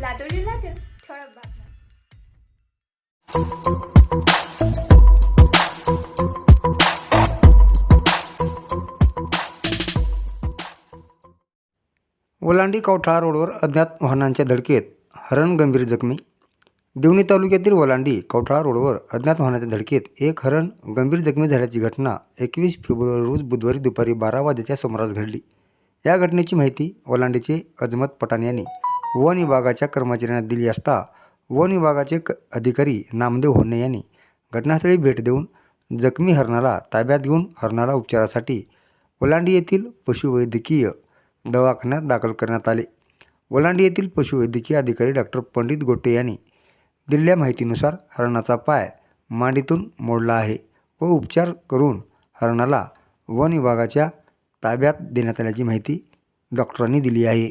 लातूर जिल्ह्यातील ठळक बातम्या ओलांडी कवठाळा रोडवर अज्ञात वाहनांच्या धडकेत हरण गंभीर जखमी. देवणी तालुक्यातील ओलांडी कवठाळा रोडवर अज्ञात वाहनाच्या धडकेत एक हरण गंभीर जखमी झाल्याची घटना एकवीस फेब्रुवारी रोज बुधवारी दुपारी बारा वाजेच्या सुमारास घडली. या घटनेची माहिती ओलांडीचे अजमत पठाण यांनी. वन विभागाच्या कर्मचाऱ्यांना दिली असता वन विभागाचे क अधिकारी नामदेव होन्ने यांनी घटनास्थळी भेट देऊन जखमी हरणाला ताब्यात घेऊन हरणाला उपचारासाठी ओलांडी येथील पशुवैद्यकीय दवाखान्यात दाखल करण्यात आले. ओलांडी येथील पशुवैद्यकीय अधिकारी डॉक्टर पंडित गोटे यांनी दिलेल्या माहितीनुसार हरणाचा पाय मांडीतून मोडला आहे व उपचार करून हरणाला वन विभागाच्या ताब्यात देण्यात आल्याची माहिती डॉक्टरांनी दिली आहे.